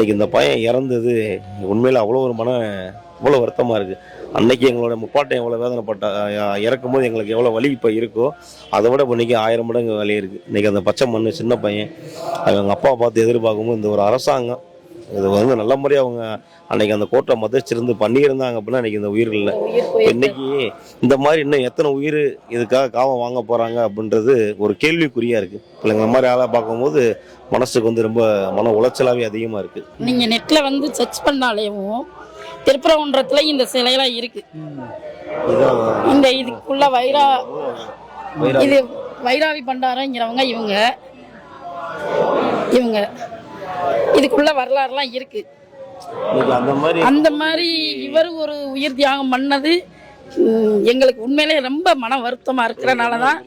இன்னைக்கு இந்த பையன் இறந்தது உண்மையில் அவ்வளோ ஒரு மன அவ்வளோ வருத்தமாக இருக்குது அன்னைக்கு எங்களோட முப்பாட்டை எவ்வளோ வேதனைப்பட்ட இறக்கும் போது எங்களுக்கு எவ்வளோ வலி இப்போ இருக்கோ அதை விட இன்றைக்கி ஆயிரம் மடங்கு வலி இருக்குது இன்றைக்கி அந்த பச்சை மண்ணு சின்ன பையன் அவங்க அப்பா பார்த்து எதிர்பார்க்கும்போது இந்த ஒரு அரசாங்கம் இது வந்து நல்ல முறையாக அவங்க அன்னைக்கு அந்த கோட்டை மதிச்சிருந்து பண்ணியிருந்தாங்க அப்படின்னா இன்னைக்கு இந்த உயிர் இல்லை இன்னைக்கு இந்த மாதிரி இன்னும் எத்தனை உயிர் இதுக்காக காவம் வாங்க போறாங்க அப்படின்றது ஒரு கேள்விக்குறியா இருக்கு. பிள்ளைங்க இந்த மாதிரி ஆளா பார்க்கும்போது மனசுக்கு வந்து ரொம்ப மன உளைச்சலாவே அதிகமா இருக்கு. நீங்க நெட்ல வந்து சர்ச் பண்ணாலேயும் திருப்பரங்குன்றத்துல இந்த சிலையெல்லாம் இருக்கு. இந்த இதுக்குள்ள வைரா இது வைராவி பண்டாரங்கிறவங்க இவங்க. இவங்க. இதுக்குள்ள வரலாறுலாம் இருக்கு. அந்த மாதிரி அந்த மாதிரி இவர் ஒரு உயிர் தியாகம் பண்ணது எங்களுக்கு உண்மையிலே ரொம்ப மன வருத்தமா இருக்கிறனால தான்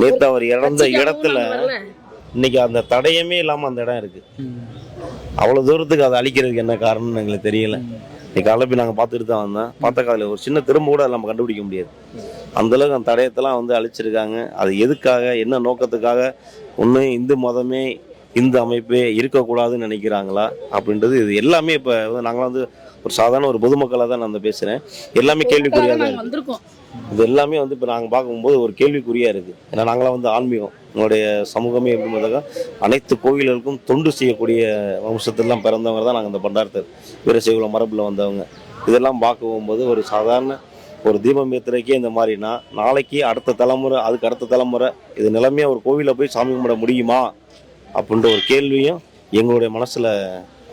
நேத்து அவர் இறந்த இடத்துல இன்னைக்கு அந்த தடயமே இல்லாம அந்த இடம் இருக்கு. அவ்வளவு தூரத்துக்கு அதை அழிக்கிறதுக்கு என்ன காரணம்னு எங்களுக்கு தெரியல. இன்னைக்கு போய் நாங்கள் பார்த்துட்டு தான் வந்தோம். பார்த்த காலையில் ஒரு சின்ன திரும்ப கூட நம்ம கண்டுபிடிக்க முடியாது. அந்த அளவுக்கு அந்த தடயத்தெல்லாம் வந்து அழிச்சிருக்காங்க. அது எதுக்காக என்ன நோக்கத்துக்காக? ஒன்று இந்து மதமே இந்து அமைப்பே இருக்கக்கூடாதுன்னு நினைக்கிறாங்களா அப்படின்றது இது எல்லாமே இப்போ நாங்களாம் வந்து ஒரு சாதாரண ஒரு பொதுமக்களாக தான் நான் வந்து பேசுகிறேன் எல்லாமே கேள்விக்குறியாக வந்திருக்கோம். இது எல்லாமே வந்து இப்போ நாங்கள் பார்க்கும்போது ஒரு கேள்விக்குறியா இருக்கு. ஏன்னா நாங்களாம் வந்து ஆன்மீகம் எங்களுடைய சமூகமே எப்படி பார்த்தாக்கா அனைத்து கோயில்களுக்கும் தொண்டு செய்யக்கூடிய வம்சத்திலாம் பிறந்தவங்க தான் நாங்கள் இந்த பண்டாரத்தர். வீரசைவ மரபில் வந்தவங்க. இதெல்லாம் பார்க்க போகும்போது ஒரு சாதாரண ஒரு தீபம் ஏத்துறதுக்கே இந்த மாதிரினா நாளைக்கு அடுத்த தலைமுறை அதுக்கு அடுத்த தலைமுறை இது நிலைமையா ஒரு கோவிலில் போய் சாமி கும்பிட முடியுமா? அப்படின்ற ஒரு கேள்வியும் எங்களுடைய மனசுல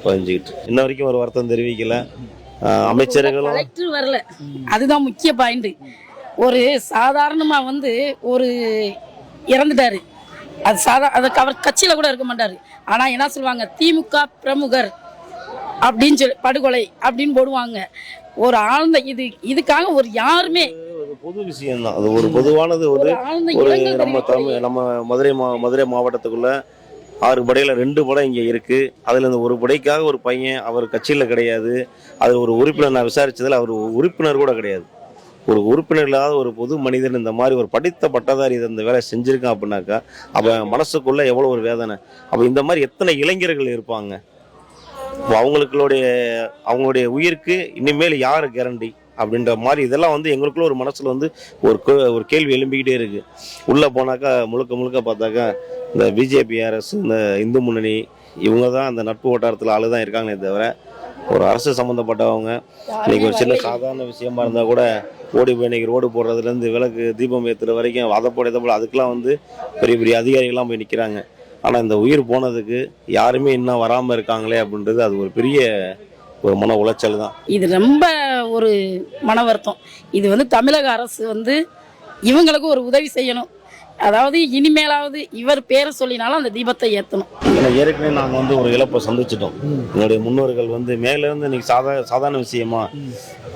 பதிஞ்சுக்கிட்டு இன்ன வரைக்கும் ஒரு வருத்தம் தெரிவிக்கல. அமைச்சர்களும் கலெக்டர் வரல. அதுதான் முக்கிய பாயிண்ட் ஒரு சாதாரணமா வந்து ஒரு இறந்துட்டாரு. அது சாதா அதுக்கு அவர் கட்சியில கூட இருக்க மாட்டாரு. ஆனா என்ன சொல்லுவாங்க? திமுக பிரமுகர் அப்படின்னு சொல்லி படுகொலை அப்படின்னு போடுவாங்க. ஒரு ஆழ்ந்த இது இதுக்காக ஒரு யாருமே ஒரு பொது விஷயம் தான் அது ஒரு பொதுவானது ஒரு நம்ம தமிழ் நம்ம மதுரை மா மதுரை மாவட்டத்துக்குள்ள ஆறு படையில் ரெண்டு படை இங்கே இருக்குது அதில் இந்த ஒரு படைக்காக ஒரு பையன் அவர் கட்சியில் கிடையாது. அது ஒரு உறுப்பினர் நான் விசாரித்ததில் அவர் உறுப்பினர் கூட கிடையாது. ஒரு உறுப்பினர் இல்லாத ஒரு பொது மனிதன் இந்த மாதிரி ஒரு படித்த பட்டதாரி இதை இந்த வேலை செஞ்சுருக்கான் அப்படின்னாக்கா அவன் மனசுக்குள்ளே எவ்வளோ ஒரு வேதனை. அப்போ இந்த மாதிரி எத்தனை இளைஞர்கள் இருப்பாங்க? அவங்களுக்களுடைய அவங்களுடைய உயிருக்கு இனிமேல் யார் கேரண்டி அப்படின்ற மாதிரி இதெல்லாம் வந்து எங்களுக்குள்ள ஒரு மனசுல வந்து ஒரு ஒரு கேள்வி எழும்பிக்கிட்டே இருக்கு. உள்ள போனாக்கா முழுக்க முழுக்க பார்த்தாக்கா இந்த பிஜேபி அரசு இந்த இந்து முன்னணி இவங்க தான் அந்த நட்பு வட்டாரத்தில் ஆளு தான் இருக்காங்களே தவிர ஒரு அரசு சம்மந்தப்பட்டவங்க இன்னைக்கு ஒரு சின்ன சாதாரண விஷயமா இருந்தா கூட ஓடி போய் இன்னைக்கு ரோடு போடுறதுலேருந்து விளக்கு தீபம் ஏற்றுற வரைக்கும் அதை போட இதை போல அதுக்கெல்லாம் வந்து பெரிய பெரிய அதிகாரிகள்லாம் போய் நிற்கிறாங்க ஆனால் இந்த உயிர் போனதுக்கு யாருமே இன்னும் வராமல் இருக்காங்களே அப்படின்றது அது ஒரு பெரிய ஒரு மன உளைச்சல் தான். இது ரொம்ப ஒரு மன வருத்தம். இது வந்து தமிழக அரசு வந்து இவங்களுக்கு ஒரு உதவி செய்யணும். அதாவது இனிமேலாவது இவர் பேரை சொல்லினாலும் அந்த தீபத்தை ஏற்றணும் ஏன்னா ஏற்கனவே நாங்கள் வந்து ஒரு இழப்பை சந்திச்சிட்டோம். எங்களுடைய முன்னோர்கள் வந்து மேலேருந்து இன்னைக்கு சாதா சாதாரண விஷயமா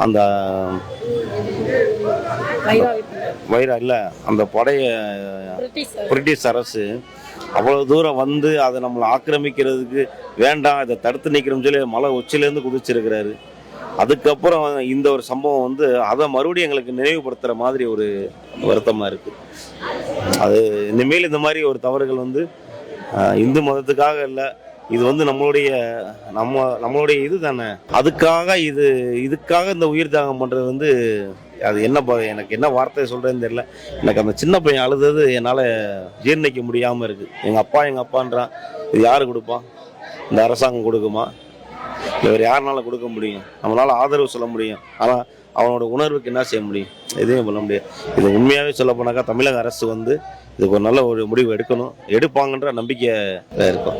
அந்த வைரா இல்லை அந்த படைய பிரிட்டிஷ் பிரிட்டிஷ் அரசு அவ்வளோ தூரம் வந்து அதை நம்மளை ஆக்கிரமிக்கிறதுக்கு வேண்டாம் இதை தடுத்து நிற்கிறோம்னு சொல்லி மலை உச்சிலேருந்து குதிச்சிருக்கிறாரு. அதுக்கப்புறம் இந்த ஒரு சம்பவம் வந்து அதை மறுபடியும் எங்களுக்கு நினைவுபடுத்துகிற மாதிரி ஒரு வருத்தமாக இருக்குது அது இனிமேல் இந்த மாதிரி ஒரு தவறுகள் வந்து இந்து மதத்துக்காக இல்லை இது வந்து நம்மளுடைய நம்ம நம்மளுடைய இது தானே? அதுக்காக இது இதுக்காக இந்த உயிர் தியாகம் பண்ணுறது வந்து அது என்ன எனக்கு என்ன வார்த்தை சொல்கிறேன்னு தெரியல. எனக்கு அந்த சின்ன பையன் அழுதது என்னால் ஜீர்ணிக்க முடியாமல் இருக்குது எங்கள் அப்பா எங்கள் அப்பான்றான் இது யார் கொடுப்பான் இந்த அரசாங்கம் கொடுக்குமா? இவர் வேறு யாருனால கொடுக்க முடியும்? நம்மளால் ஆதரவு சொல்ல முடியும். ஆனால் அவனோட உணர்வுக்கு என்ன செய்ய முடியும்? எதுவும் பண்ண முடியாது. இது உண்மையாகவே சொல்ல போனாக்கா தமிழக அரசு வந்து இதுக்கு ஒரு நல்ல ஒரு முடிவு எடுக்கணும். எடுப்பாங்கன்ற நம்பிக்கை இருக்கும்.